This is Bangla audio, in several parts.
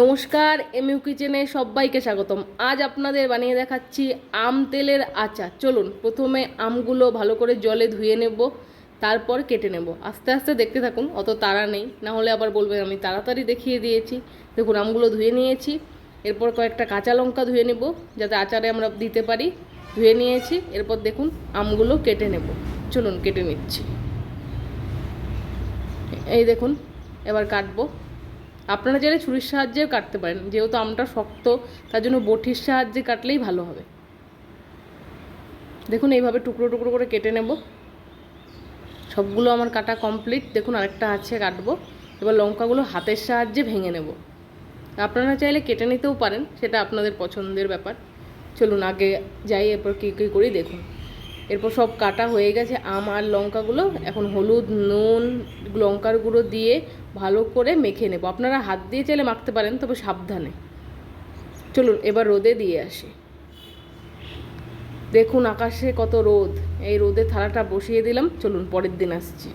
নমস্কার, এমইউ কিচেনে সবাইকে স্বাগতম। আজ আপনাদের বানিয়ে দেখাচ্ছি আম তেলের আচার। চলুন, প্রথমে আমগুলো ভালো করে জলে ধুয়ে নেব, তারপর কেটে নেব। আস্তে আস্তে দেখতে থাকুন, অত তাড়া নেই। না হলে আবার বলবেন, আমি তাড়াতাড়ি দেখিয়ে দিয়েছি। দেখুন, আমগুলো ধুয়ে নিয়েছি। এরপর কয়েকটা কাঁচা লঙ্কা ধুয়ে নেব, যাতে আচারে আমরা দিতে পারি। ধুয়ে নিয়েছি, এরপর দেখুন, আমগুলো কেটে নেব। চলুন, কেটে নিচ্ছি। এই দেখুন, এবার কাটবো। আপনারা চাইলে ছুরির সাহায্যেও কাটতে পারেন, যেহেতু আমটা শক্ত, তার জন্য বটির সাহায্যে কাটলেই ভালো হবে। দেখুন, এইভাবে টুকরো টুকরো করে কেটে নেব। সবগুলো আমার কাটা কমপ্লিট। দেখুন, আরেকটা আছে, কাটবো। এবার লঙ্কাগুলো হাতের সাহায্যে ভেঙে নেব। আপনারা চাইলে কেটে নিতেও পারেন, সেটা আপনাদের পছন্দের ব্যাপার। চলুন, আগে যাই, এরপর কী কী করি, দেখুন। এরপর সব কাটা হয়ে গেছে, আম আর লঙ্কাগুলো। এখন হলুদ, নুন, লঙ্কার গুঁড়ো দিয়ে ভালো করে মেখে নেব। আপনারা হাত দিয়ে চাইলে মাখতে পারেন, তবে সাবধানে। চলুন, এবার রোদে দিয়ে আসি। দেখুন আকাশে কত রোদ। এই রোদে থালাটা বসিয়ে দিলাম। চলুন, পরের দিন আসছি।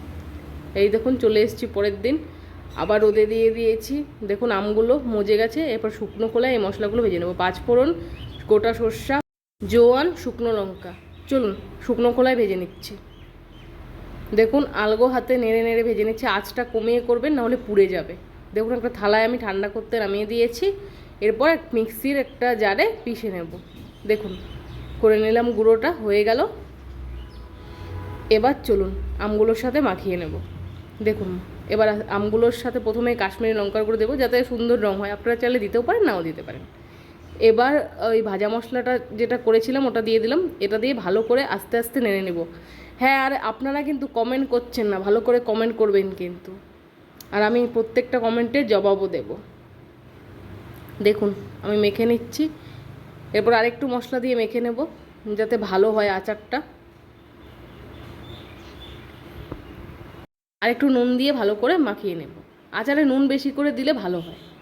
এই দেখুন, চলে এসেছি পরের দিন। আবার রোদে দিয়ে দিয়েছি। দেখুন, আমগুলো মজে গেছে। এরপর শুকনো খোলায় এই মশলাগুলো ভেজে নেব। পাঁচফোড়ন, গোটা সর্ষা, জোয়ান, শুকনো লঙ্কা। চলুন, শুকনো খোলায় ভেজে নিচ্ছি। দেখুন, আলগো হাতে নেড়ে নেড়ে ভেজে নিচ্ছি, আঁচটা কমিয়ে করবেন নাহলে পুড়ে যাবে। দেখুন, একটা থালায় আমি ঠান্ডা করতে নামিয়ে দিয়েছি। এরপর এক মিক্সির একটা জারে পিষে নেব। দেখুন, করে নিলাম গুঁড়োটা, হয়ে গেল। এবার চলুন, আমগুলোর সাথে মাখিয়ে নেব। দেখুন, এবার আমগুলোর সাথে প্রথমে কাশ্মীরি লঙ্কার গুঁড়ো দেবো, যাতে সুন্দর রং হয়। আপনারা চাইলে দিতেও পারেন, নাও দিতে পারেন। এবার ওই ভাজা মশলাটা যেটা করেছিলাম, ওটা দিয়ে দিলাম। এটা দিয়ে ভালো করে আস্তে আস্তে নেড়ে নেব। হ্যাঁ আর আপনারা কিন্তু কমেন্ট করছেন না। ভালো করে কমেন্ট করবেন কিন্তু। আর আমি প্রত্যেকটা কমেন্টের জবাবও দেব। দেখুন, আমি মেখে নিচ্ছি। এরপর আরেকটু মশলা দিয়ে মেখে নেব, যাতে ভালো হয় আচারটা। আর একটু নুন দিয়ে ভালো করে মাখিয়ে নেব। আচারে নুন বেশি করে দিলে ভালো হয়।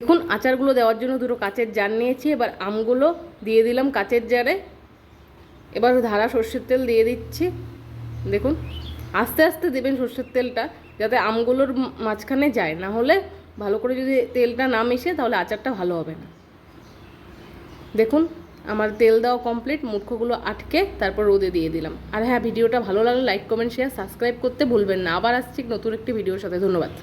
দেখুন, আচারগুলো দেওয়ার জন্য দুটো কাচের জার নিয়েছি, এবার আমগুলো দিয়ে দিলাম কাচের জারে। এবার ধারা সর্ষের তেল দিয়ে দিচ্ছি। দেখুন, আস্তে আস্তে দেবেন সর্ষের তেলটা, যাতে আমগুলোর মাঝখানে যায়। না হলে ভালো করে যদি তেলটা না মিশে, তাহলে আচারটা ভালো হবে না। দেখুন, আমার তেল দেওয়া কমপ্লিট মুখ্যগুলো আটকে, তারপর রোদে দিয়ে দিলাম। আর হ্যাঁ ভিডিওটা ভালো লাগলে লাইক কমেন্ট শেয়ার সাবস্ক্রাইব করতে ভুলবেন না। আবার আসছি নতুন একটি ভিডিওর সাথে। ধন্যবাদ।